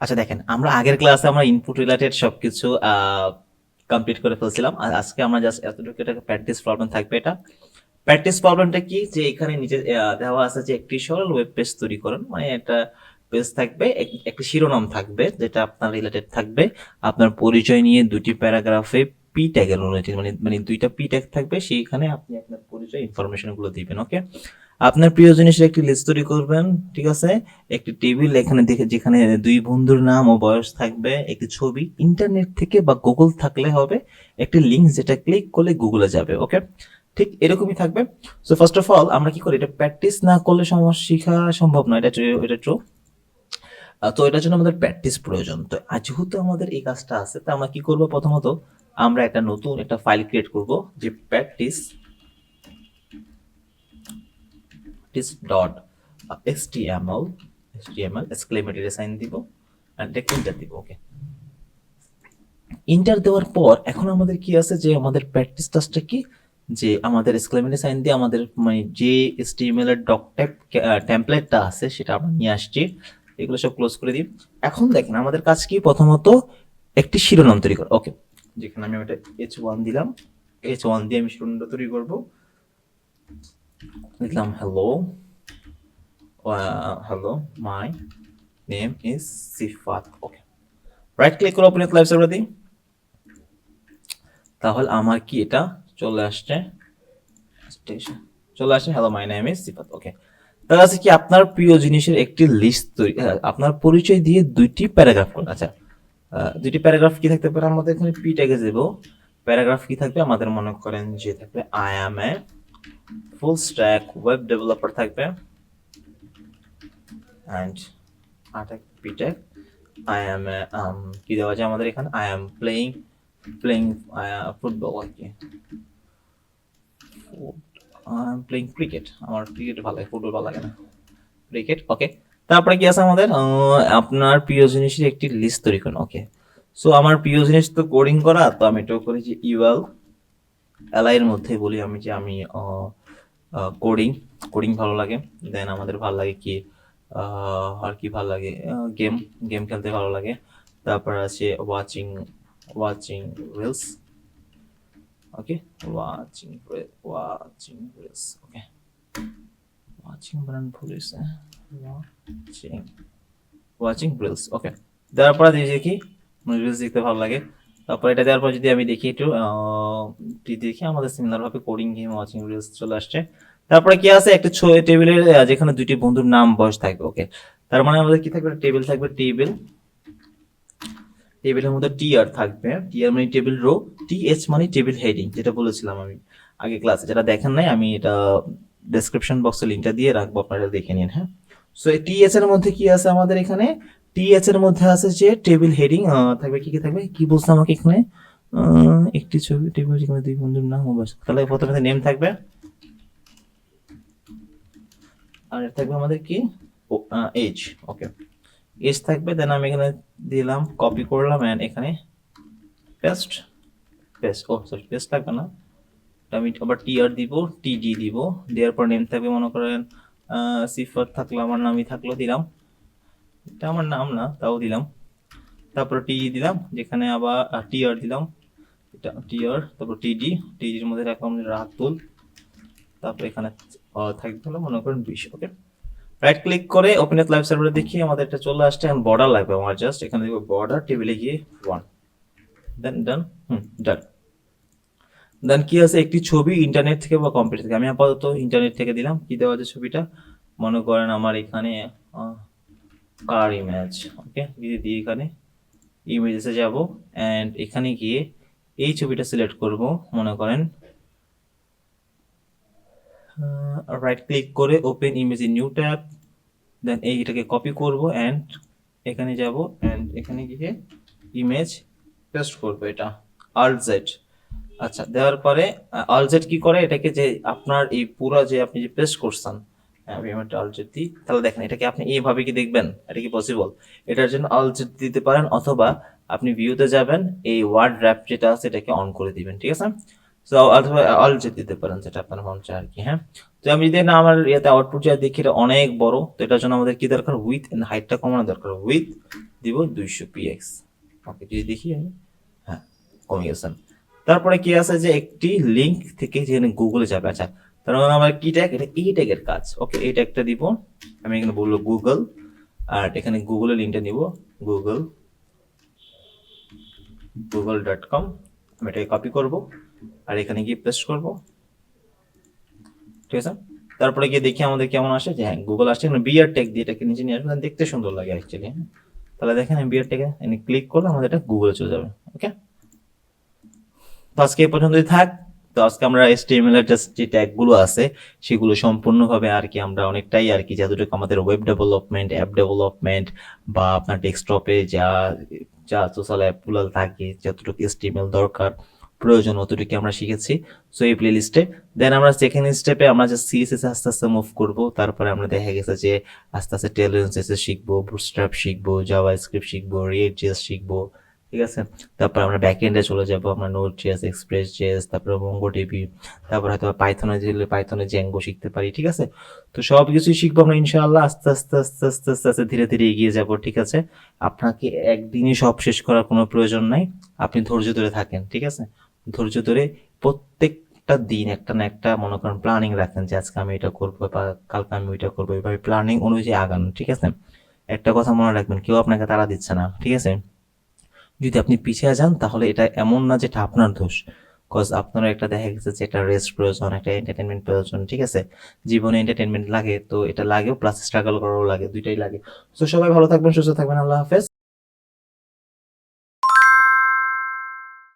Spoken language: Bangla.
আচ্ছা দেখেন, আমরা আগের ক্লাসে আমরা ইনপুট রিলেটেড সবকিছু কমপ্লিট করে ফেলছিলাম। আর আজকে আমরা জাস্ট এতটুকু এটা প্র্যাকটিস প্রবলেম থাকবে এটা। প্র্যাকটিস প্রবলেমটা কি? যে এখানে নিচে দেওয়া আছে যে একটি সরল ওয়েব পেজ তৈরি করুন। মানে একটা পেজ থাকবে, এক- একটি শিরোনাম থাকবে, যেটা আপনার রিলেটেড থাকবে। আপনার পরিচয় নিয়ে দুটি প্যারাগ্রাফে পি ট্যাগের রিলেটেড মানে মানে দুইটা পি ট্যাগ থাকবে। সেইখানে আপনি আপনার পরিচয় ইনফরমেশনগুলো দিবেন ওকে আপনার প্রিয় জিনিসের একটি লিস্ট তৈরি করবেন, ঠিক আছে? একটি টেবিল এখানে দেখে, যেখানে দুই বন্ধুর নাম ও বয়স থাকবে, একটি ছবি ইন্টারনেট থেকে বা গুগল থাকলে হবে, একটি লিঙ্ক যেটা ক্লিক করলে গুগলে যাবে ওকে ঠিক এরকমই থাকবে। সো ফার্স্ট অফ অল আমরা কি করি? এটা প্র্যাকটিস না করলে সমস্যা শেখা সম্ভব নয়, এটা এটা ট্রু তো এটার জন্য আমাদের প্র্যাকটিস প্রয়োজন। তো যেহেতু আমাদের এই কাজটা আছে, তা আমরা কি করব? প্রথমত আমরা একটা নতুন একটা ফাইল ক্রিয়েট করব, যে practice practice dot html html exclamatory sign দিব and এন্টার দিব ওকে ইন্টার দেওয়ার পর এখন আমাদের কি আছে যে আমাদের প্র্যাকটিস টাস্কটা কি? যে আমাদের এক্সক্লেমেটরি সাইন দিয়ে আমাদের মানে যে HTML এর ডক টাইপ টেমপ্লেটটা আছে সেটা আমরা নিয়ে আসছি, এগুলো সব ক্লোজ করে দিই। এখন দেখেন আমাদের কাজ কি? প্রথমত একটি শিরোনাম তৈরি করা ওকে যেখানে আমি এটা এইচ ওয়ান দিলাম এইচ ওয়ান দিয়ে আমি শিরোনামটা তৈরি করব। লিখলাম hello hello my name is Sifat okay right click করে ওপেন লাইভ সার্ভার দিই তাহলে আমার কি এটা চলে আসছে? চলে আসছে hello my name is Sifat okay তাহলে আছে কি, আপনার প্রিয় জিনিসের একটি লিস্ট তৈরি আপনার পরিচয় দিয়ে দুইটি প্যারাগ্রাফ করুন আচ্ছা দুইটি প্যারাগ্রাফ কি থাকতে পারে? আমাদের এখানে পি ট্যাগে দেবো। প্যারাগ্রাফ কি থাকবে? আমাদের মনে করেন যে থাকবে I am a full stack web developer থাকবে অ্যান্ড আটেক পিটেক আই অ্যাম কি দেওয়া যায় আমাদের এখানে? I am playing playing football আর কি। আই এম প্লেইং ক্রিকেট আমার ক্রিকেট ভালো লাগে ফুটবল ভালো লাগে না। ক্রিকেট ওকে তারপরে কি আছে আমাদের? আপনার প্রিয় জিনিসের একটি লিস্ট তৈরি করুন ওকে সো আমার প্রিয় জিনিস তো কোডিং করা, তো আমি এটাও করি যে ইউএল এলআই মধ্যে বলি আমি যে আমি কোডিং কোডিং ভালো লাগে। দেন আমাদের ভালো লাগে কি আর কি ভালো লাগে? গেম গেম খেলতে ভালো লাগে। তারপর আছে watching watching reels okay watching watching reels okay watching ভুল হয়েছে ওয়াচিং ওয়াচিং রিলস ওকে দেওয়ার পরে দিয়ে দেখি রিলস দেখতে ভালো লাগে। তারপর এটা দেওয়ার পর যদি আমি দেখি একটু দেখি আমাদের সিমিলার ভাবে কোডিং গেম ওয়াচিং রিলস চলে আসছে। তারপরে কি আছে? একটা টেবিলের যেখানে দুইটি বন্ধুর নাম বয়স থাকবে ওকে তার মানে আমাদের কি থাকবে? টেবিল থাকবে টেবিল টেবিলের মধ্যে টি আর থাকবে। টি আর মানে টেবিল রো টি এইচ মানে টেবিল হেডিং যেটা বলেছিলাম আমি আগে ক্লাসে যেটা দেখেন নাই, আমি এটা ডেসক্রিপশন বক্সে লিঙ্কটা দিয়ে রাখব, আপনারা দেখে নিন হ্যাঁ? সো টি এইচ এর মধ্যে কি আছে আমাদের এখানে? টি এইচ এর মধ্যে আছে যে টেবিল হেডিং থাকবে কি কি থাকবে? কি বলছে আমাকে এখানে? একটি ছবি টেবিল যেখানে দুই বন্ধুর নাম বয়স। তাহলে প্রথমে নেম থাকবে। আর থাকবে আমাদের কি? এজ ওকে এজ থাকবে দেন আমি এখানে দিলাম কপি করলাম এন্ড এখানে পেস্ট পেস্ট ও সরি পেস্ট থাকবে না। আমি আবার টি আর দিব টি ডি দিব, দেওয়ার পর নেম থাকবে, মনে করেন সিফার থাকল, আমার নামই থাকল, দিলাম। এটা আমার নাম না, তাও দিলাম। তারপর টি দিলাম, যেখানে আবার টি আর দিলাম। এটা টিআর তারপর টিডি টিডির মধ্যে রাখলাম রাতুল। তারপর এখানে হলো মনে করেন বিশ ওকে রাইট ক্লিক করে ওপেন লাইভ সার্ভারে দেখি আমাদের এটা চলে আসছে এখন বর্ডার লাগবে আমার জাস্ট এখানে দেখব বর্ডার টেবিলে গিয়ে ওয়ান দেন ডান হুম ডান দেন কি আছে? একটি ছবি ইন্টারনেট থেকে বা কম্পিউটার থেকে। আমি আপাতত ইন্টারনেট থেকে দিলাম। কি দেওয়া আছে ছবিটা? মনে করেন আমার এখানে কার ইমেজ ওকে যদি দিই এখানে ইমেজেসে যাব অ্যান্ড এখানে গিয়ে এই ছবিটা সিলেক্ট করব, মনে করেন রাইট ক্লিক করে open image in new tab দেন এইটাকে কপি করব অ্যান্ড এখানে যাব অ্যান্ড এখানে গিয়ে ইমেজ পেস্ট করব এটা আল্ট জেড আচ্ছা দেওয়ার পরে আল্ট জেড কি করে? এটাকে যে আপনার এই পুরো যে আপনি যে পেস্ট করছেন একটা আল্ট দিই তাহলে দেখেন, এটাকে আপনি এইভাবে কি দেখবেন? এটা কি পসিবল এটার জন্য আল্ট দিতে পারেন, অথবা আপনি ভিউতে যাবেন, এই ওয়ার্ড র্যাপ যেটা আছে, এটাকে অন করে দিবেন, ঠিক আছে? সো অথবা অল দিতে পারেন, যেটা আপনার মন চায় আর কি হ্যাঁ? তো আমি যদি না আমার ইয়েতে আউটপুট যা দেখি, এটা অনেক বড়, তো এটার জন্য আমাদের কি দরকার? উইথ এন্ড হাইটটা কমানো দরকার। উইথ দিব দুইশো পিএক্স ওকে যদি দেখি আমি হ্যাঁ কমে গেছেন তারপরে কি আছে যে, একটি লিংক থেকে যেখানে গুগলে যাবে। আচ্ছা তার আমার কি ট্যাগ এটা এই ট্যাগের কাজ। ওকে এই ট্যাগটা দিব। আমি এখানে বলব গুগল আর এখানে গুগলের লিঙ্কটা নিব। গুগল গুগল ডট কম আমি এটাকে কপি করব, আর এখানে গিয়ে পেস্ট করব। ঠিক আছে? তারপরে গিয়ে দেখি আমাদের কেমন আসে। যে হ্যাঁ গুগল আসছে। এখানে বিয়ার ট্যাগ দিয়ে এটাকে নিচে নিয়ে আসবে। দেখতে সুন্দর লাগে অ্যাকচুয়ালি হ্যাঁ? তাহলে দেখেন আমি বিয়ার ট্যাগে ক্লিক করলে আমাদের এটা গুগলে চলে যাবে। ওকে তো আজকে এই পর্যন্তই থাক। তো আজকে আমরা HTML এর যে ট্যাগগুলো আছে, সেগুলো সম্পূর্ণভাবে আর কি আমরা অনেকটাই আর কি যতটুকু আমাদের ওয়েব ডেভেলপমেন্ট অ্যাপ ডেভেলপমেন্ট বা আপনার ডেস্কটপে যা যা সোশ্যাল অ্যাপগুলো থাকে, যতটুকু HTML দরকার, প্রয়োজন অতটুকু আমরা শিখেছি। সো এই প্লে লিস্টে দেন আমরা সেকেন্ড স্টেপে আমরা যে সিএসএস আস্তে আস্তে মুভ করব। তারপরে আমরা দেখা গেছে যে আস্তে আস্তে টেলরেন্স এসে শিখব বুটস্ট্র্যাপ শিখব জাভা স্ক্রিপ্ট শিখব রিয়েট জেস শিখব। ঠিক আছে? তারপর আমরা ব্যাক এন্ডে চলে যাব, আমরা নোট জেস এক্সপ্রেস জেস তারপরে মঙ্গো টিভি তারপর হয়তো পাইথনে দিলে পাইথনে জ্যাঙ্গো শিখতে পারি, ঠিক আছে? তো সব কিছুই শিখব আমরা ইনশাআল্লাহ, আস্তে আস্তে আস্তে আস্তে আস্তে আস্তে ধীরে ধীরে এগিয়ে যাব, ঠিক আছে? আপনাকে একদিনই সব শেষ করার কোনো প্রয়োজন নাই, আপনি ধৈর্য ধরে থাকেন, ঠিক আছে? ধৈর্য ধরে প্রত্যেকটা দিন একটা না একটা মনে করেন প্ল্যানিং রাখেন যে আজকে আমি এটা করব বা কালকে আমি ওইটা করব এইভাবে প্ল্যানিং অনুযায়ী আগান, ঠিক আছে? একটা কথা মনে রাখবেন, কেউ আপনাকে তাড়া দিচ্ছে না, ঠিক আছে? যদি আপনি পিছিয়ে যান, তাহলে এটা এমন না যেটা আপনার দোষ। কজ আপনার একটা দেখা গেছে যে একটা রেস্ট প্রয়োজন, একটা এন্টারটেনমেন্ট প্রয়োজন, ঠিক আছে? জীবনে এন্টারটেনমেন্ট লাগে, তো এটা লাগেও প্লাস স্ট্রাগল করাও লাগে, দুইটাই লাগে। তো সবাই ভালো থাকবেন, সুস্থ থাকবেন, আল্লাহ হাফেজ।